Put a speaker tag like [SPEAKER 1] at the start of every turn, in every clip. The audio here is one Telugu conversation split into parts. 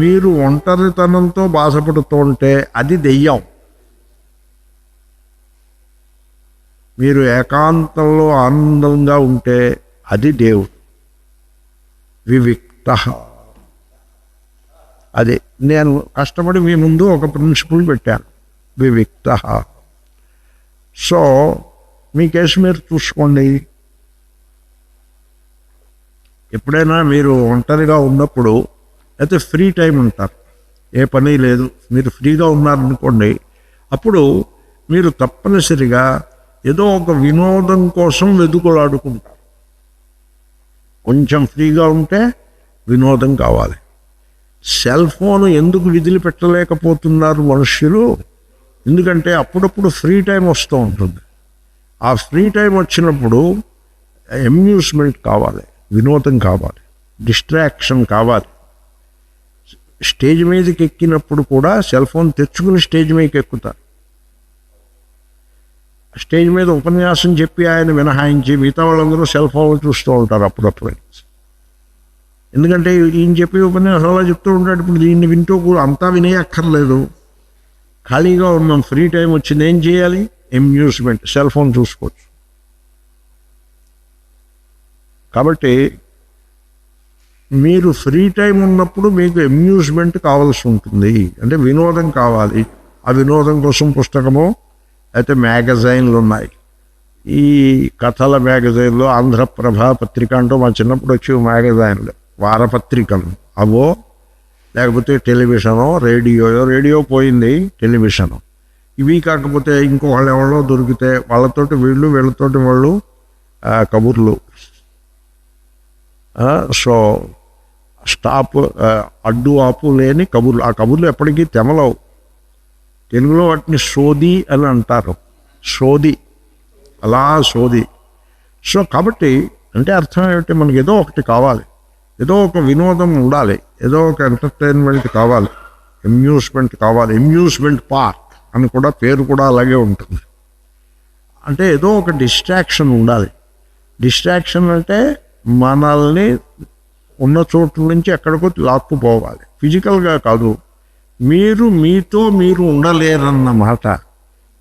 [SPEAKER 1] మీరు ఒంటరితనంతో బాధపడుతూ ఉంటే అది దెయ్యం. మీరు ఏకాంతంలో ఆనందంగా ఉంటే అది దేవుడు. వివిక్త. అది నేను కష్టపడి మీ ముందు ఒక ప్రిన్సిపల్ పెట్టాను. వివిక్త. సో మీ కేసు మీరు చూసుకోండి. ఎప్పుడైనా మీరు ఒంటరిగా ఉన్నప్పుడు అయితే ఫ్రీ టైం ఉంటారు. ఏ పని లేదు. మీరు ఫ్రీగా ఉన్నారనుకోండి అప్పుడు మీరు తప్పనిసరిగా ఏదో ఒక వినోదం కోసం వెతుకులాడుకుంటారు. కొంచెం ఫ్రీగా ఉంటే వినోదం కావాలి. సెల్ ఫోన్ ఎందుకు విధులు పెట్టలేకపోతున్నారు మనుష్యులు ఎందుకంటే అప్పుడప్పుడు ఫ్రీ టైం వస్తూ ఉంటుంది. ఆ ఫ్రీ టైం వచ్చినప్పుడు అమ్యూస్మెంట్ కావాలి వినోదం కావాలి డిస్ట్రాక్షన్ కావాలి. స్టేజ్ మీదకి ఎక్కినప్పుడు కూడా సెల్ ఫోన్ తెచ్చుకుని స్టేజ్ మీదకి ఎక్కుతారు. స్టేజ్ మీద ఉపన్యాసం చెప్పి ఆయన మినహాయించి మిగతా వాళ్ళందరూ సెల్ ఫోన్లు చూస్తూ ఉంటారు అప్పుడప్పుడు. ఎందుకంటే ఈయన చెప్పి ఉపన్యాసంలో చెప్తూ ఉంటాడు. ఇప్పుడు దీన్ని వింటూ కూడా అంతా వినేయక్కర్లేదు. ఖాళీగా ఉన్నాం ఫ్రీ టైం వచ్చింది ఏం చేయాలి? అమ్యూస్మెంట్ సెల్ ఫోన్ చూసుకోవచ్చు. కాబట్టి మీరు ఫ్రీ టైం ఉన్నప్పుడు మీకు అమ్యూజ్మెంట్ కావాల్సి ఉంటుంది. అంటే వినోదం కావాలి. ఆ వినోదం కోసం పుస్తకము అయితే మ్యాగజైన్లు ఉన్నాయి. ఈ కథల మ్యాగజైన్లు ఆంధ్రప్రభ పత్రిక అంటూ మా చిన్నప్పుడు వచ్చి మ్యాగజైన్లు. వారపత్రికలు. అవో లేకపోతే టెలివిషను రేడియో రేడియో పోయింది టెలివిషను ఇవి కాకపోతే ఇంకొకళ్ళు ఎవరో దొరికితే వాళ్ళతోటి వీళ్ళు వీళ్ళతోటి వాళ్ళు కబుర్లు. సో స్టాప్ అడ్డు ఆపు లేని కబుర్లు. ఆ కబుర్లు ఎప్పటికీ తెమలవు. తెలుగులో వాటిని సోది అని అంటారు. సోది. అలా సోది. సో కాబట్టి అంటే అర్థం ఏమిటి? మనకి ఏదో ఒకటి కావాలి. ఏదో ఒక వినోదం ఉండాలి. ఏదో ఒక ఎంటర్టైన్మెంట్ కావాలి. అమ్యూస్మెంట్ కావాలి. అమ్యూస్మెంట్ పార్క్ అని కూడా పేరు కూడా అలాగే ఉంటుంది. అంటే ఏదో ఒక డిస్ట్రాక్షన్ ఉండాలి. డిస్ట్రాక్షన్ అంటే మనల్ని ఉన్న చోట్ల నుంచి ఎక్కడికో లాక్కుపోవాలి ఫిజికల్గా కాదు. మీరు మీతో మీరు ఉండలేరన్నమాట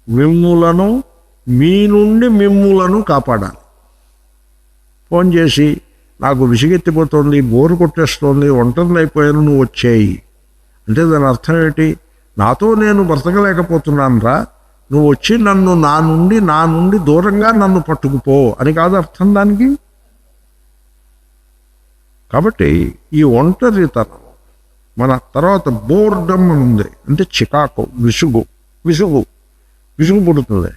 [SPEAKER 1] మిమ్ములను మీ నుండి మిమ్ములను కాపాడాలి. ఫోన్ చేసి నాకు విసిగెత్తిపోతుంది బోరు కొట్టేస్తోంది ఒంటరిని అయిపోయాను నువ్వు వచ్చేయి. అంటే దాని అర్థం ఏంటి? నాతో నేను బ్రతకలేకపోతున్నాను రా నువ్వు వచ్చి నన్ను నా నుండి నా నుండి దూరంగా నన్ను పట్టుకుపో అని కాదు అర్థం దానికి? కాబట్టి ఈ ఒంటరితనం మన తర్వాత బోర్డమ్ అని ఉంది. అంటే చికాకు విసుగు విసుగు విసుగు పుడుతుంది.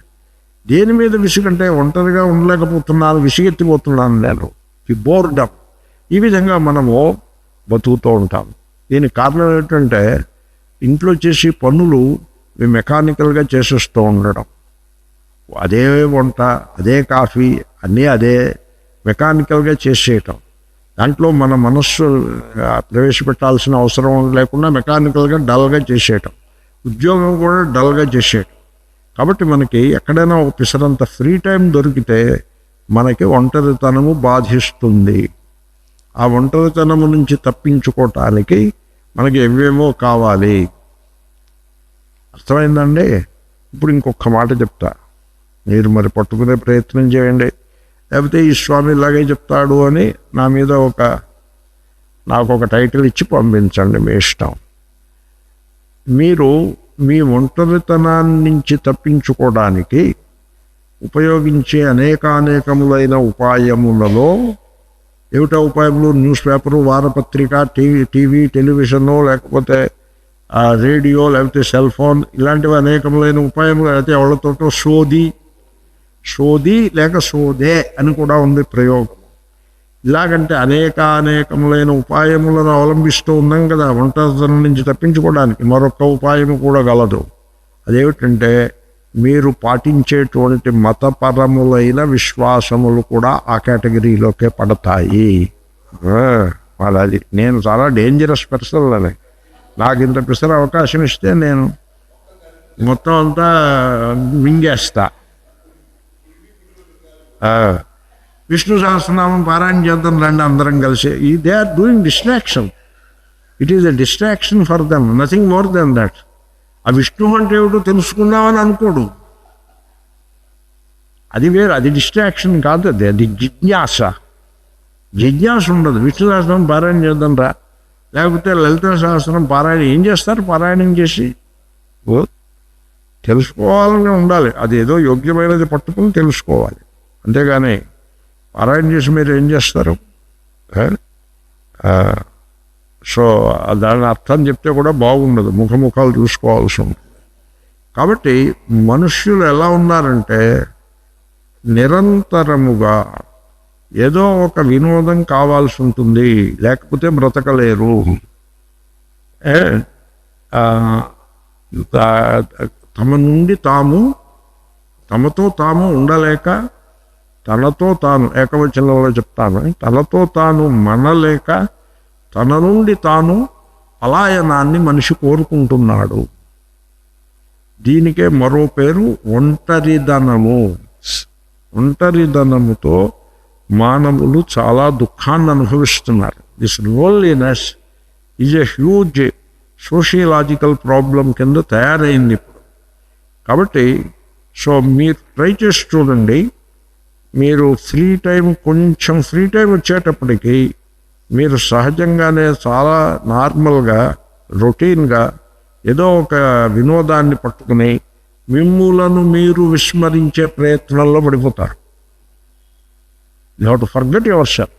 [SPEAKER 1] దేని మీద విసుగంటే ఒంటరిగా ఉండలేకపోతున్నాను విసుగెత్తిపోతున్నాను నేను. ఈ బోర్డమ్. ఈ విధంగా మనము బతుకుతూ ఉంటాం. దీనికి కారణం ఏంటంటే ఇంట్లో చేసే పనులు మెకానికల్గా చేసేస్తూ ఉండడం. అదే వంట అదే కాఫీ అన్నీ అదే మెకానికల్గా చేసేయటం. దాంట్లో మన మనస్సు ప్రవేశపెట్టాల్సిన అవసరం లేకుండా మెకానికల్గా డల్గా చేసేయటం. ఉద్యోగం కూడా డల్గా చేసేయటం. కాబట్టి మనకి ఎక్కడైనా ఒక పిసరంత ఫ్రీ టైం దొరికితే మనకి ఒంటరితనము బాధిస్తుంది. ఆ ఒంటరితనము నుంచి తప్పించుకోవటానికి మనకి ఎవేమో కావాలి. అర్థమైందండి? ఇప్పుడు ఇంకొక మాట చెప్తా. మీరు మరి పట్టుకునే ప్రయత్నం చేయండి. లేకపోతే ఈ స్వామి ఇలాగే చెప్తాడు అని నా మీద ఒక నాకు ఒక టైటిల్ ఇచ్చి పంపించండి మీ ఇష్టం. మీరు మీ ఒంటరితనాన్ని నుంచి తప్పించుకోవడానికి ఉపయోగించే అనేకానేకములైన ఉపాయములలో ఏమిటా ఉపాయములు? న్యూస్ పేపరు వారపత్రిక టీవీ టీవీ టెలివిజను లేకపోతే రేడియో లేకపోతే సెల్ ఫోన్ ఇలాంటివి అనేకములైన ఉపాయములు అయితే ఎవరితోటో సోది శోధి లేక శోధే అని కూడా ఉంది ప్రయోగం. ఇలాగంటే అనేకానేకములైన ఉపాయములను అవలంబిస్తూ ఉన్నాం కదా ఒంటరితనం నుంచి తప్పించుకోవడానికి మరొక ఉపాయం కూడా గలదు. అదేమిటంటే మీరు పాటించేటువంటి మతపరములైన విశ్వాసములు కూడా ఆ కేటగిరీలోకే పడతాయి. ఆ, మరి అది నేను చాలా డేంజరస్ పర్సన్ అని నాకు ఇంత పిసర అవకాశం ఇస్తే నేను మొత్తం అంతా మింగేస్తా. విష్ణు సహస్రనామం పారాయణ చేద్దాం రండి అందరం కలిసి. ఈ they are doing distraction. It is a distraction for them nothing more than that ఆ విష్ణు అంటే ఏమిటో తెలుసుకుందామని అనుకోడు. అది వేరు అది డిస్ట్రాక్షన్ కాదు అది అది జిజ్ఞాస. జిజ్ఞాస ఉండదు. విష్ణు సహస్రం పారాయణ చేద్దాం రా. లేకపోతే లలిత సహస్రం పారాయణ ఏం చేస్తారు? పారాయణం చేసి. ఓ తెలుసుకోవాలని ఉండాలి. అది ఏదో యోగ్యమైనది పట్టుకుని తెలుసుకోవాలి. అంతేగాని పారాయణ చేసి మీరు ఏం? చేస్తారు సో దాని అర్థం చెప్తే కూడా బాగుండదు. ముఖముఖాలు చూసుకోవాల్సి ఉంటుంది. కాబట్టి మనుష్యులు ఎలా ఉన్నారంటే నిరంతరముగా ఏదో ఒక వినోదం కావాల్సి ఉంటుంది. లేకపోతే బ్రతకలేరు. తమ నుండి తాము తమతో తాము ఉండలేక తనతో తాను ఏకవచనంలో చెప్తాను. తనతో తాను మనలేక తన నుండి తాను పలాయనాన్ని మనిషి కోరుకుంటున్నాడు. దీనికే మరో పేరు ఒంటరిదనము. ఒంటరిదనముతో మానవులు చాలా దుఃఖాన్ని అనుభవిస్తున్నారు. This loneliness is a huge sociological problem కింద తయారైంది ఇప్పుడు. కాబట్టి సో మీరు ట్రై చేసి చూడండి. మీరు ఫ్రీ టైం కొంచెం ఫ్రీ టైం వచ్చేటప్పటికి మీరు సహజంగానే చాలా నార్మల్గా రొటీన్గా ఏదో ఒక వినోదాన్ని పట్టుకుని మిమ్ములను మీరు విస్మరించే ప్రయత్నంలో పడిపోతారు. You have to forget your self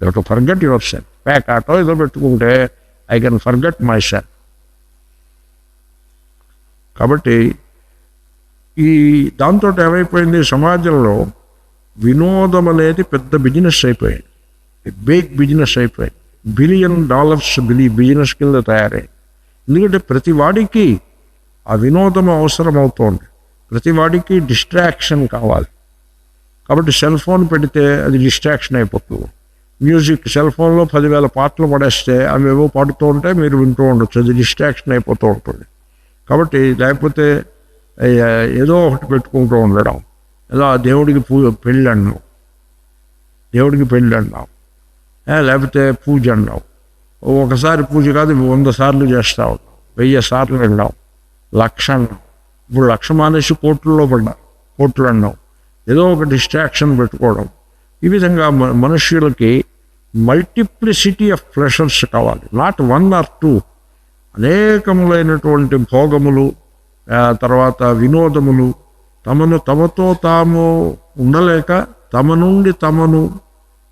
[SPEAKER 1] you have to forget your self pack auto ఏదో పెట్టుకుంటే I can forget my self కాబట్టి ఈ దాంతో ఏమైపోయింది? సమాజంలో వినోదం అనేది పెద్ద బిజినెస్ అయిపోయింది. బిగ్ బిజినెస్ అయిపోయింది. బిలియన్ డాలర్స్ బిలి బిజినెస్ కింద తయారై ఎందుకంటే ప్రతి వాడికి ఆ వినోదం అవసరం అవుతోంది ప్రతి వాడికి డిస్ట్రాక్షన్ కావాలి. కాబట్టి సెల్ ఫోన్ పెడితే అది డిస్ట్రాక్షన్ అయిపోతుంది. మ్యూజిక్ సెల్ ఫోన్లో పదివేల పాటలు పడేస్తే అవి ఏవో పాడుతూ ఉంటే మీరు వింటూ ఉండొచ్చు. అది డిస్ట్రాక్షన్ అయిపోతూ ఉంటుంది. కాబట్టి లేకపోతే ఏదో ఒకటి పెట్టుకుంటూ ఉండడం ఏదో ఆ దేవుడికి పూ పెళ్ళి అన్నావు దేవుడికి పెళ్ళి అన్నాం లేకపోతే పూజ అన్నావు ఒకసారి పూజ కాదు వంద సార్లు చేస్తా వెయ్యి సార్లు వెళ్ళావు లక్ష అన్నావు ఇప్పుడు లక్ష మానేసి కోట్లలో పడ్డా కోట్లు అన్నాం ఏదో ఒక డిస్ట్రాక్షన్ పెట్టుకోవడం ఈ విధంగా మ- మనుష్యులకి మల్టిప్లిసిటీ ఆఫ్ ప్రెషర్స్ కావాలి నాట్ వన్ ఆర్ టూ అనేకములైనటువంటి భోగములు తర్వాత వినోదములు. తమను తమతో తాము ఉండలేక తమ నుండి తమను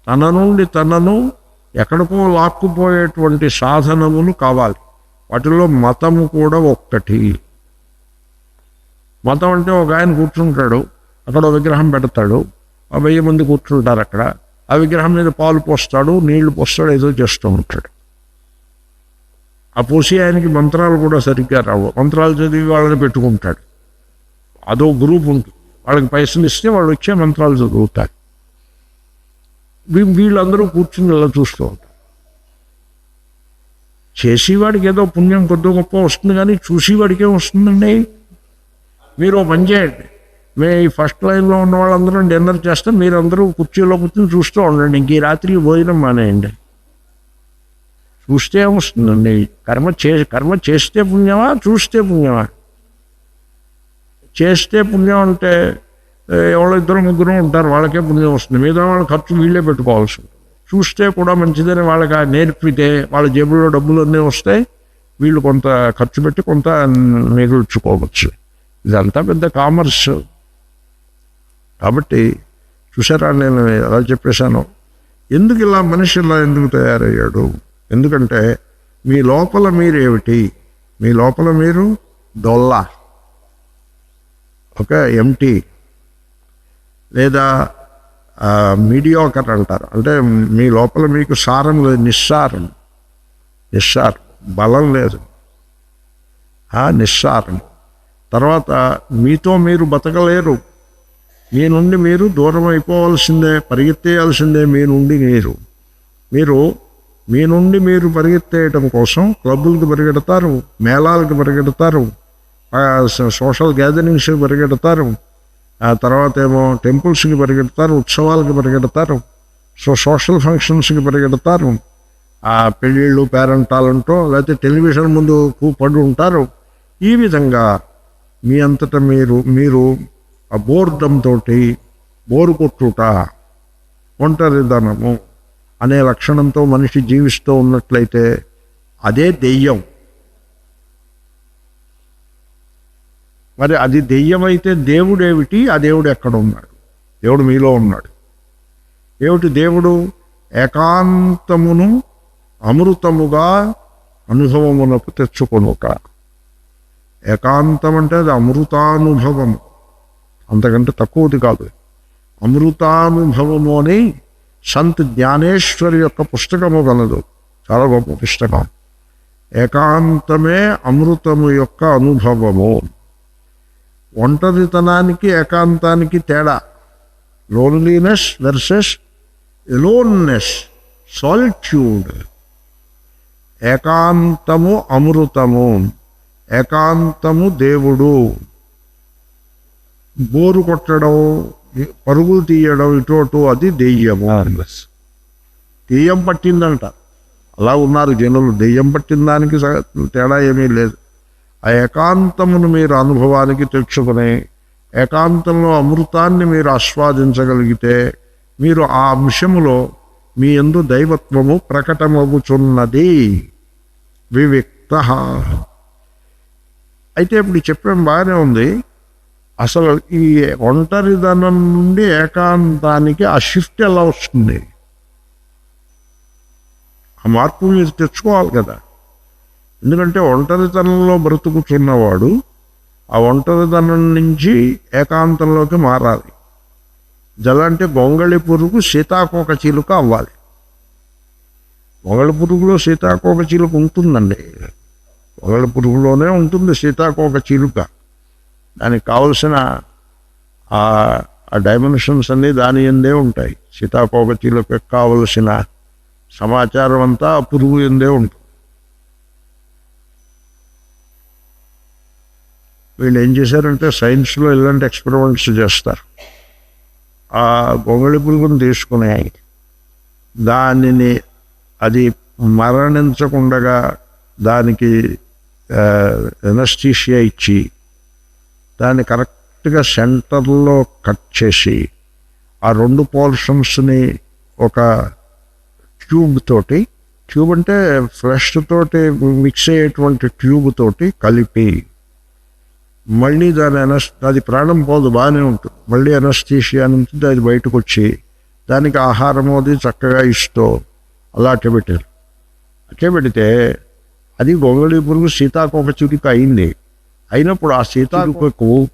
[SPEAKER 1] తన నుండి తనను ఎక్కడికో లాక్కుపోయేటువంటి సాధనములు కావాలి. వాటిలో మతము కూడా ఒక్కటి. మతం అంటే ఒక ఆయన కూర్చుంటాడు అక్కడ విగ్రహం పెడతాడు ఆ వెయ్యి మంది కూర్చుంటారు అక్కడ. ఆ విగ్రహం మీద పాలు పోస్తాడు నీళ్ళు పోస్తాడు ఏదో చేస్తూ ఉంటాడు. ఆ పోసి ఆయనకి మంత్రాలు కూడా సరిగ్గా రావు. మంత్రాలు చదివి వాళ్ళని పెట్టుకుంటాడు. అదో గ్రూప్ ఉంటుంది. వాళ్ళకి పైసలు ఇస్తే వాళ్ళు వచ్చే మంత్రాలు చదువుతారు. వీళ్ళందరూ కూర్చుని ఇలా చూస్తూ ఉంటారు. చేసేవాడికి ఏదో పుణ్యం కొద్ది గొప్ప వస్తుంది కానీ చూసేవాడికి ఏం వస్తుందండి. మీరు పని చేయండి. మే ఈ ఫస్ట్ లైన్లో ఉన్న వాళ్ళందరూ డిన్నర్ చేస్తే మీరందరూ కుర్చీలో కూర్చొని చూస్తూ ఉండండి. ఇంక ఈ రాత్రి భోజనం మానేయండి. చూస్తే వస్తుందండి కర్మ చే కర్మ చేస్తే పుణ్యమా చూస్తే పుణ్యమా? చేస్తే పుణ్యం అంటే ఎవరో ఇద్దరు ముగ్గురు ఉంటారు వాళ్ళకే పుణ్యం వస్తుంది. మిగతా వాళ్ళ ఖర్చు వీళ్ళే పెట్టుకోవాల్సి ఉంటుంది. చూస్తే కూడా మంచిదని వాళ్ళకి నేర్పితే వాళ్ళ జేబులో డబ్బులు అన్నీ వస్తాయి వీళ్ళు కొంత ఖర్చు పెట్టి కొంత మిగుల్చుకోవచ్చు. ఇదంతా పెద్ద కామర్స్. కాబట్టి చూసారా నేను ఎలా చెప్పేశాను? ఎందుకు ఇలా మనిషి ఇలా ఎందుకు తయారయ్యాడు? ఎందుకంటే మీ లోపల మీరేమిటి? మీ లోపల మీరు డొల్ల ఒక ఎంటీ లేదా మీడియోకర్ అంటారు. అంటే మీ లోపల మీకు సారం లేదు నిస్సారం. నిస్సారం. బలం లేదు. ఆ నిస్సారం. తర్వాత మీతో మీరు బతకలేరు. మీ నుండి మీరు దూరం అయిపోవాల్సిందే పరిగెత్తేయాల్సిందే మీ నుండి మీరు. మీరు మీ నుండి మీరు పరిగెత్తేయటం కోసం క్లబ్బులకు పరిగెడతారు మేళాలకు పరిగెడతారు సోషల్ గ్యాదరింగ్స్కి పరిగెడతారు ఆ తర్వాత ఏమో టెంపుల్స్కి పరిగెడతారు ఉత్సవాలకు పరిగెడతారు సో సోషల్ ఫంక్షన్స్కి పరిగెడతారు. ఆ పెళ్ళిళ్ళు పేరెంటాలంటో లేకపోతే టెలివిజన్ ముందు కూపడి ఉంటారు. ఈ విధంగా మీ అంతటా మీరు మీరు ఆ బోర్డంతో బోరు కొట్టుట ఒంటరిదనము అనే లక్షణంతో మనిషి జీవిస్తూ ఉన్నట్లయితే అదే దెయ్యం. మరి అది దెయ్యమైతే దేవుడేమిటి? ఆ దేవుడు ఎక్కడ ఉన్నాడు దేవుడు మీలో ఉన్నాడు. ఏమిటి దేవుడు? ఏకాంతమును అమృతముగా అనుభవమునకు తెచ్చుకొనుక. ఏకాంతం అంటే అది అమృతానుభవము. అంతకంటే తక్కువది కాదు. అమృతానుభవము అని సంత్ జ్ఞానేశ్వరి యొక్క పుస్తకము గలదు చాలా గొప్ప పుస్తకం ఏకాంతమే అమృతము యొక్క అనుభవము ఒంటరితనానికి ఏకాంతానికి తేడా లోన్లీనెస్ వెర్సెస్ ఎలోన్నెస్ సాలిట్యూడ్ ఏకాంతము అమృతము ఏకాంతము దేవుడు బోరు కొట్టడం పరుగులు తీయడం ఇటు అటు అది దెయ్యము. దెయ్యం పట్టిందంట. అలా ఉన్నారు జనులు. దెయ్యం పట్టిన దానికి తేడా ఏమీ లేదు. ఆ ఏకాంతమును మీరు అనుభవానికి తెచ్చుకుని ఏకాంతంలో అమృతాన్ని మీరు ఆస్వాదించగలిగితే మీరు ఆ అంశములో మీ ఎందు దైవత్వము ప్రకటమగుచున్నది వివిక్త. అయితే ఇప్పుడు చెప్పాం బాగానే ఉంది. అసలు ఈ ఒంటరిదనం నుండి ఏకాంతానికి ఆ షిఫ్ట్ ఎలా వస్తుంది? ఆ మార్పు మీరు తెచ్చుకోవాలి కదా. ఎందుకంటే ఒంటరితనంలో బ్రతుకుతున్నవాడు ఆ ఒంటరితనం నుంచి ఏకాంతంలోకి మారాలి. జలంటే గొంగళి పురుగు సీతాకోక చిలుక అవ్వాలి. గొంగళి పురుగులో సీతాకోక చిలుక ఉంటుందండి. గొంగళి పురుగులోనే ఉంటుంది సీతాకోక చిలుక. దానికి కావలసిన ఆ డైమెన్షన్స్ అన్నీ దాని ఎందే ఉంటాయి. సీతాకోక కావలసిన సమాచారం అంతా ఆ పురుగు ఎందే ఉంటుంది. వీళ్ళు ఏం చేశారంటే సైన్స్లో ఇలాంటి ఎక్స్పెరిమెంట్స్ చేస్తారు. ఆ గొంగళి పురుగును తీసుకుని దానిని అది మరణించకుండగా దానికి ఎనస్టీషియా ఇచ్చి దాన్ని కరెక్ట్గా సెంటర్లో కట్ చేసి ఆ రెండు పోర్షన్స్ని ఒక ట్యూబ్ తోటి ట్యూబ్ అంటే ఫ్లష్ తోటి మిక్స్ అయ్యేటువంటి ట్యూబ్ తోటి కలిపి మళ్ళీ దాని అనస్ అది ప్రాణం పోదు బాగానే ఉంటుంది. మళ్ళీ అనస్థీషియా నుంచి అది బయటకు వచ్చి దానికి ఆహారం అది చక్కగా ఇస్తూ అలా అట్టబెట్టారు పెట్టారు. అది గొంగళి పురుగు సీతాకోక చిలుక అయింది అయినప్పుడు ఆ సీతాకోకకు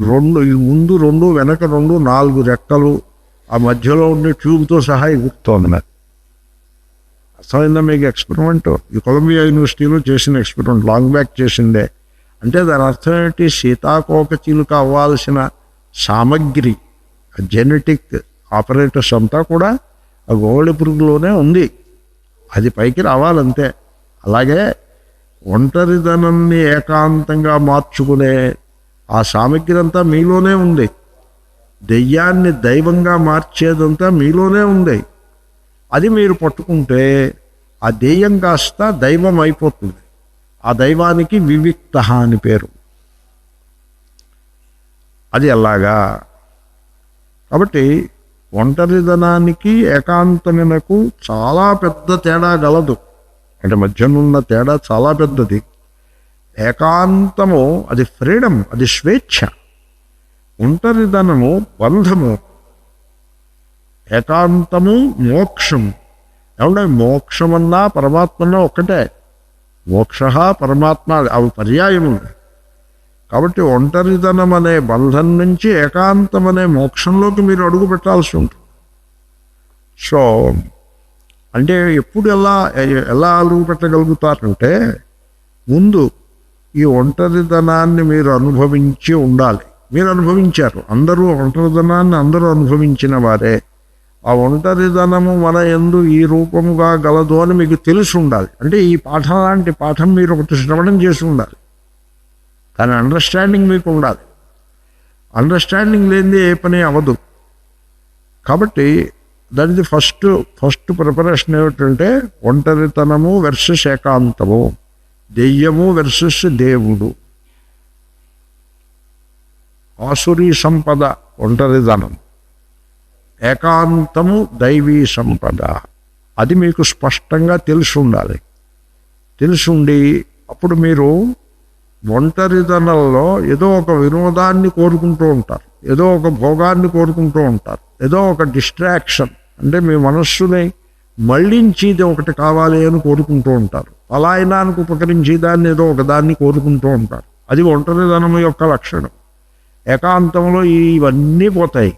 [SPEAKER 1] రెండు ముందు రెండు వెనక రెండు నాలుగు రెక్కలు ఆ మధ్యలో ఉండే ట్యూబ్తో సహా ఎగురుతోంది నాకు అర్థమైందా మీకు ఎక్స్పెరిమెంట్? ఈ కొలంబియా యూనివర్సిటీలో చేసిన ఎక్స్పెరిమెంట్ లాంగ్ బ్యాక్ చేసిందే. అంటే దాని అర్థం ఏంటి? సీతాకోక చిలుక అవ్వాల్సిన సామగ్రి జెనెటిక్ ఆపరేటర్స్ అంతా కూడా ఆ గోవళి పురుగులోనే ఉంది. అది పైకి రావాలంతే. అలాగే ఒంటరిదనాన్ని ఏకాంతంగా మార్చుకునే ఆ సామగ్రి అంతా మీలోనే ఉంది. దెయ్యాన్ని దైవంగా మార్చేదంతా మీలోనే ఉంది. అది మీరు పట్టుకుంటే ఆ దెయ్యం కాస్త దైవం అయిపోతుంది. ఆ దైవానికి వివిక్త అని పేరు. అది ఎలాగా? కాబట్టి ఒంటరిదనానికి ఏకాంతమునకు చాలా పెద్ద తేడా గలదు. అంటే మధ్యనున్న తేడా చాలా పెద్దది. ఏకాంతము అది ఫ్రీడమ్ అది స్వేచ్ఛ. ఒంటరిదనము బంధము. ఏకాంతము మోక్షము. ఏమంటే మోక్షమన్నా పరమాత్మన్నా ఒక్కటే. మోక్ష పరమాత్మ అవి పర్యాయములు. కాబట్టి ఒంటరితనం అనే బంధం నుంచి ఏకాంతం అనే మోక్షంలోకి మీరు అడుగు పెట్టాల్సి ఉంటుంది. సో అంటే ఎప్పుడు ఎలా ఎలా అలుగు పెట్టగలుగుతారంటే ముందు ఈ ఒంటరితనాన్ని మీరు అనుభవించి ఉండాలి. మీరు అనుభవించారు. అందరూ ఒంటరితనాన్ని అందరూ అనుభవించిన వారే. ఆ ఒంటరితనము మన ఎందు ఈ రూపముగా గలదు అని మీకు తెలిసి ఉండాలి. అంటే ఈ పాఠం లాంటి పాఠం మీరు ఒకటి శ్రవణం చేసి ఉండాలి. కానీ అండర్స్టాండింగ్ మీకు ఉండాలి. అండర్స్టాండింగ్ లేనిది ఏ పని అవ్వదు కాబట్టి దానిది ఫస్ట్ ఫస్ట్ ప్రిపరేషన్ ఏమిటంటే ఒంటరితనము వెర్సెస్ ఏకాంతము. దెయ్యము వెర్సెస్ దేవుడు. ఆసురీ సంపద ఒంటరిధనం ఏకాంతము దైవీ సంపద. అది మీకు స్పష్టంగా తెలిసి ఉండాలి తెలిసి ఉండి అప్పుడు మీరు ఒంటరితనంలో ఏదో ఒక వినోదాన్ని కోరుకుంటూ ఉంటారు. ఏదో ఒక భోగాన్ని కోరుకుంటూ ఉంటారు. ఏదో ఒక డిస్ట్రాక్షన్. అంటే మీ మనస్సుని మళ్ళించేది ఒకటి కావాలి అని కోరుకుంటూ ఉంటారు. పలాయనానికి ఉపకరించే దాన్ని ఏదో ఒకదాన్ని కోరుకుంటూ ఉంటారు. అది ఒంటరిధనం యొక్క లక్షణం. ఏకాంతంలో ఇవన్నీ పోతాయి.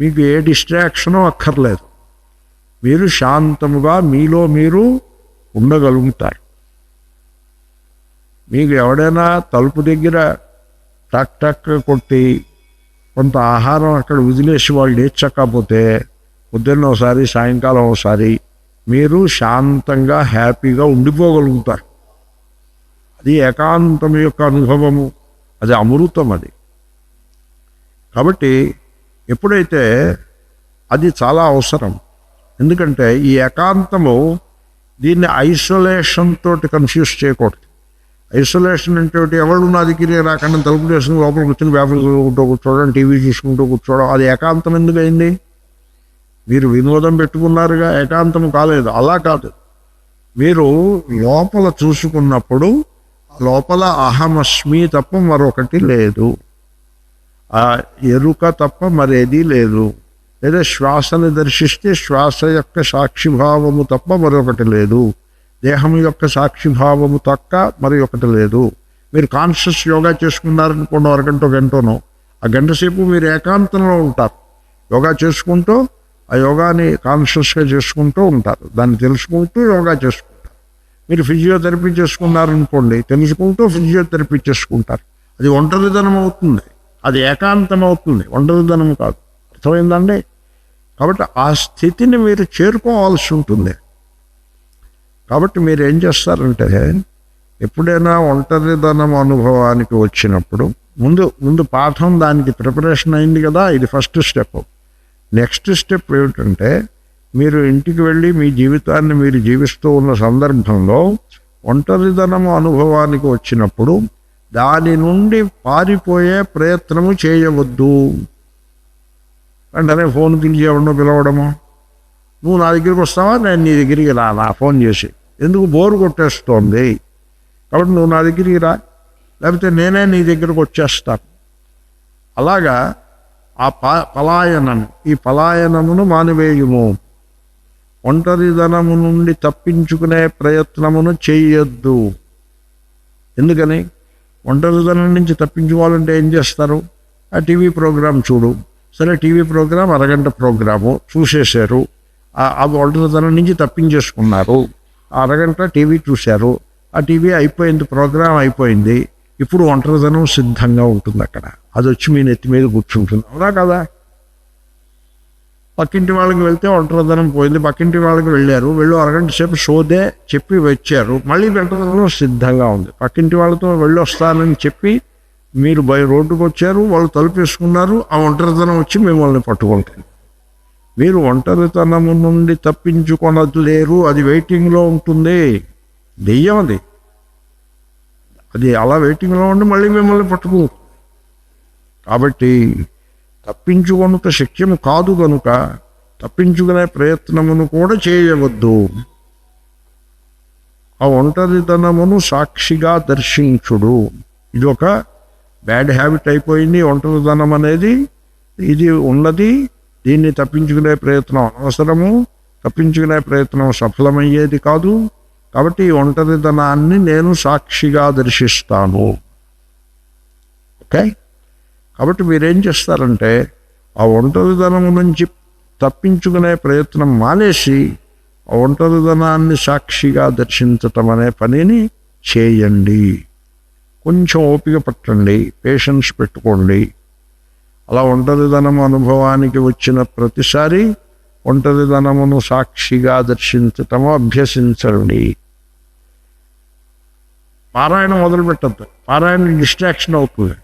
[SPEAKER 1] మీకు ఏ డిస్ట్రాక్షను అక్కర్లేదు. మీరు శాంతముగా మీలో మీరు ఉండగలుగుతారు. మీకు ఎవడైనా తలుపు దగ్గర టక్ టక్ కొట్టి కొంత ఆహారం అక్కడ వదిలేసి వాళ్ళు లేచకపోతే పొద్దున్న ఒకసారి సాయంకాలం ఒకసారి మీరు శాంతంగా హ్యాపీగా ఉండిపోగలుగుతారు. అది ఏకాంతం యొక్క అనుభవము. అది అమృతం అది. కాబట్టి ఎప్పుడైతే అది చాలా అవసరం. ఎందుకంటే ఈ ఏకాంతము దీన్ని ఐసోలేషన్ తోటి కన్ఫ్యూజ్ చేయకూడదు. ఐసోలేషన్ అంటే ఎవరు నా దగ్గర రాకుండా తలుపు వేసుకుని లోపల కూర్చొని వ్యాపారం కూర్చోవడం టీవీ చూసుకుంటూ కూర్చోవడం అది ఏకాంతం ఎందుకు అయింది? మీరు వినోదం పెట్టుకున్నారుగా ఏకాంతం కాలేదు. అలా కాదు. మీరు లోపల చూసుకున్నప్పుడు లోపల అహమస్మి తప్ప మరొకటి లేదు. ఆ ఎరుక తప్ప మరేది లేదు. లేదా శ్వాసని దర్శిస్తే శ్వాస యొక్క సాక్షిభావము తప్ప మరొకటి లేదు. దేహం యొక్క సాక్షిభావము తక్క మరి ఒకటి లేదు. మీరు కాన్షియస్ యోగా చేసుకున్నారనుకోండి అరగంట గంటనో. ఆ గంట సేపు మీరు ఏకాంతంలో ఉంటారు. యోగా చేసుకుంటూ ఆ యోగాని కాన్షియస్గా చేసుకుంటూ ఉంటారు. దాన్ని తెలుసుకుంటూ యోగా చేసుకుంటారు. మీరు ఫిజియోథెరపీ చేసుకున్నారనుకోండి తెలుసుకుంటూ ఫిజియోథెరపీ చేసుకుంటారు. అది ఒంటరిదనం అవుతుంది. అది ఏకాంతం అవుతుంది. ఒంటరిధనం కాదు. అర్థమైందండి? కాబట్టి ఆ స్థితిని మీరు చేరుకోవాల్సి ఉంటుంది. కాబట్టి మీరు ఏం చేస్తారంటే ఎప్పుడైనా ఒంటరిధనం అనుభవానికి వచ్చినప్పుడు ముందు ముందు పాఠం దానికి ప్రిపరేషన్ అయింది కదా ఇది ఫస్ట్ స్టెప్. నెక్స్ట్ స్టెప్ ఏమిటంటే మీరు ఇంటికి వెళ్ళి మీ జీవితాన్ని మీరు జీవిస్తూ ఉన్న సందర్భంలో ఒంటరిదనము అనుభవానికి వచ్చినప్పుడు దాని నుండి పారిపోయే ప్రయత్నము చేయవద్దు. వెంటనే ఫోన్ పిలిచి ఎవరినో పిలవడము. నువ్వు నా దగ్గరికి వస్తావా? నేను నీ దగ్గరికి రా. నా ఫోన్ చేసి. ఎందుకు? బోరు కొట్టేస్తోంది. కాబట్టి నువ్వు నా దగ్గరికి రా. లేకపోతే నేనే నీ దగ్గరకు వచ్చేస్తాను. అలాగా ఆ ప పలాయనం ఈ పలాయనమును మానివేయుము. ఒంటరిదనము నుండి తప్పించుకునే ప్రయత్నమును చేయొద్దు. ఎందుకని? ఒంటరిదనం నుంచి తప్పించుకోవాలంటే ఏం చేస్తారు? ఆ టీవీ ప్రోగ్రాం చూడు. సరే టీవీ ప్రోగ్రాం అరగంట ప్రోగ్రాము చూసేశారు. ఆ- ఆ ఒంటరిదనం నుంచి తప్పించేసుకున్నారు. ఆ అరగంట టీవీ చూశారు. ఆ టీవీ అయిపోయింది ప్రోగ్రాం అయిపోయింది. ఇప్పుడు ఒంటరిదనం సిద్ధంగా ఉంటుంది అక్కడ. అది వచ్చి మీ నెత్తి మీద కూర్చుంటుంది. అవునా కదా? పక్కింటి వాళ్ళకి వెళ్తే ఒంటరిదనం పోయింది. పక్కింటి వాళ్ళకి వెళ్ళారు. వెళ్ళు అరగంట సేపు షోదే చెప్పి వచ్చారు. మళ్ళీ ఒంటరిదనం సిద్ధంగా ఉంది. పక్కింటి వాళ్ళతో వెళ్ళి వస్తానని చెప్పి మీరు బయ రోడ్డుకు వచ్చారు. వాళ్ళు తలుపేసుకున్నారు ఆ ఒంటరితనం వచ్చి మిమ్మల్ని పట్టుకుంటుంది. మీరు ఒంటరితనము నుండి తప్పించుకొనలేరు అది వెయిటింగ్లో ఉంటుంది. దెయ్యం అది. అది అలా వెయిటింగ్లో ఉండి మళ్ళీ మిమ్మల్ని పట్టుకో కాబట్టి తప్పించుకొనుట శక్యము కాదు కనుక తప్పించుకునే ప్రయత్నమును కూడా చేయవద్దు. ఆ ఒంటరితనమును సాక్షిగా దర్శించుడు. ఇది ఒక బ్యాడ్ హ్యాబిట్ అయిపోయింది. ఒంటరితనం అనేది ఇది ఉన్నది. దీన్ని తప్పించుకునే ప్రయత్నం అవసరము తప్పించుకునే ప్రయత్నం సఫలమయ్యేది కాదు. కాబట్టి ఈ ఒంటరితనాన్ని నేను సాక్షిగా దర్శిస్తాను. ఓకే? కాబట్టి మీరేం చేస్తారంటే ఆ ఒంటరితనం నుంచి తప్పించుకునే ప్రయత్నం మానేసి ఆ ఒంటరితనాన్ని సాక్షిగా దర్శించటం అనే పనిని చేయండి. కొంచెం ఓపిక పట్టండి పేషెన్స్ పెట్టుకోండి. అలా ఒంటరిదనం అనుభవానికి వచ్చిన ప్రతిసారి ఒంటరిదనమును సాక్షిగా దర్శించటము అభ్యసించండి. పారాయణం మొదలు పెట్టద్దు పారాయణ డిస్ట్రాక్షన్ అవుతుంది.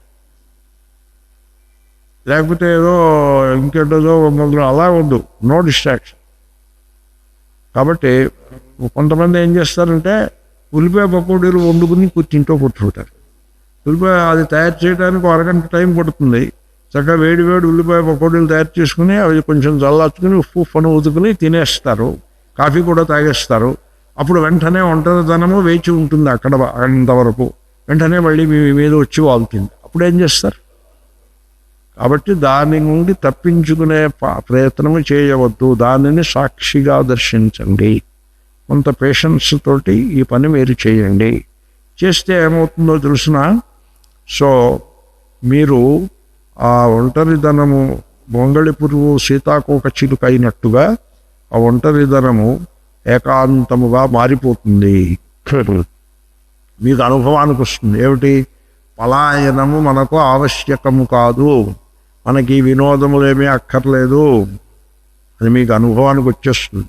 [SPEAKER 1] లేకపోతే ఏదో ఇంకెంటదో మొదలు అలా వద్దు. నో డిస్ట్రాక్షన్ కాబట్టి కొంతమంది ఏం చేస్తారంటే ఉల్లిపాయ పకోడీలు వండుకుని తింటూ కూర్చుంటారు ఉల్లిపాయ అది తయారు చేయడానికి అరగంట టైం పడుతుంది. చక్కగా వేడి వేడి ఉల్లిపాయ పకోడీలు తయారు చేసుకుని అవి కొంచెం జల్లాచుకుని ఉప్పు పని ఉతుకుని తినేస్తారు. కాఫీ కూడా తాగేస్తారు. అప్పుడు వెంటనే ఒంటరితనము వేచి ఉంటుంది అక్కడ అంతవరకు. వెంటనే మళ్ళీ మీ మీద వచ్చి వాళ్తుంది. అప్పుడు ఏం చేస్తారు? కాబట్టి దాని నుండి తప్పించుకునే ప- ప్రయత్నము చేయవద్దు. దానిని సాక్షిగా దర్శించండి. కొంత పేషెన్స్ తోటి ఈ పని మీరు చేయండి. చేస్తే ఏమవుతుందో తెలుసిన? సో మీరు ఆ ఒంటరిధనము బొంగళి పురుగు సీతాకోక చిలుక అయినట్టుగా ఆ ఒంటరిధనము ఏకాంతముగా మారిపోతుంది. మీకు అనుభవానికి వస్తుంది. ఏమిటి? పలాయనము మనకు ఆవశ్యకము కాదు. మనకి ఈ వినోదములేమీ అక్కర్లేదు. అది మీకు అనుభవానికి వచ్చేస్తుంది.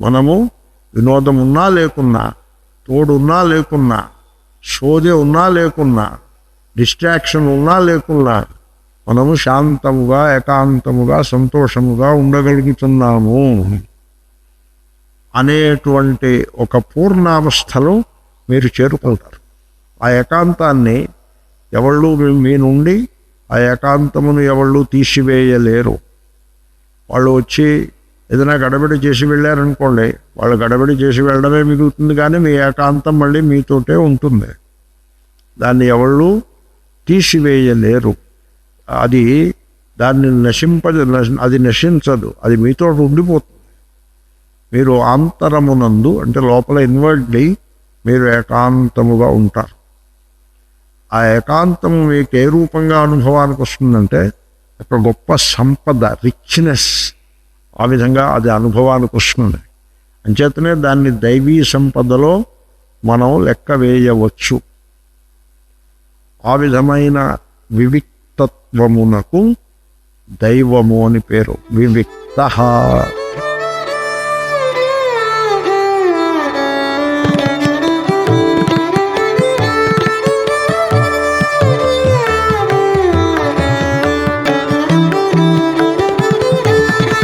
[SPEAKER 1] మనము వినోదం ఉన్నా లేకున్నా తోడు ఉన్నా లేకున్నా సోదె ఉన్నా లేకున్నా డిస్ట్రాక్షన్ ఉన్నా లేకున్నా మనము శాంతముగా ఏకాంతముగా సంతోషముగా ఉండగలుగుతున్నాము. అనేటువంటి ఒక పూర్ణావస్థలో మీరు చేరుకుంటారు. ఆ ఏకాంతాన్ని ఎవళ్ళు మీ- నుండి ఆ ఏకాంతమును ఎవళ్ళు తీసివేయలేరు. వాళ్ళు వచ్చి ఏదైనా గడబడి చేసి వెళ్ళారనుకోండి వాళ్ళు గడబడి చేసి వెళ్ళడమే మిగులుతుంది కానీ మీ ఏకాంతం మళ్ళీ మీతోటే ఉంటుంది. దాన్ని ఎవళ్ళు తీసివేయలేరు. అది దాన్ని నశింప నశ- అది నశించదు. అది మీతో ఉండిపోతుంది. మీరు ఆంతరమునందు అంటే లోపల ఇన్వర్డ్లీ మీరు ఏకాంతముగా ఉంటారు. ఆ ఏకాంతము మీకు ఏ రూపంగా అనుభవానికి వస్తుందంటే ఒక గొప్ప సంపద రిచ్నెస్ ఆ విధంగా అది అనుభవానికి వస్తుంది. అంచేతనే దాన్ని దైవీ సంపదలో మనం లెక్క వేయవచ్చు. ఆ విధమైన వివిక్తత్వమునకు దైవము అని పేరు. వివిక్త.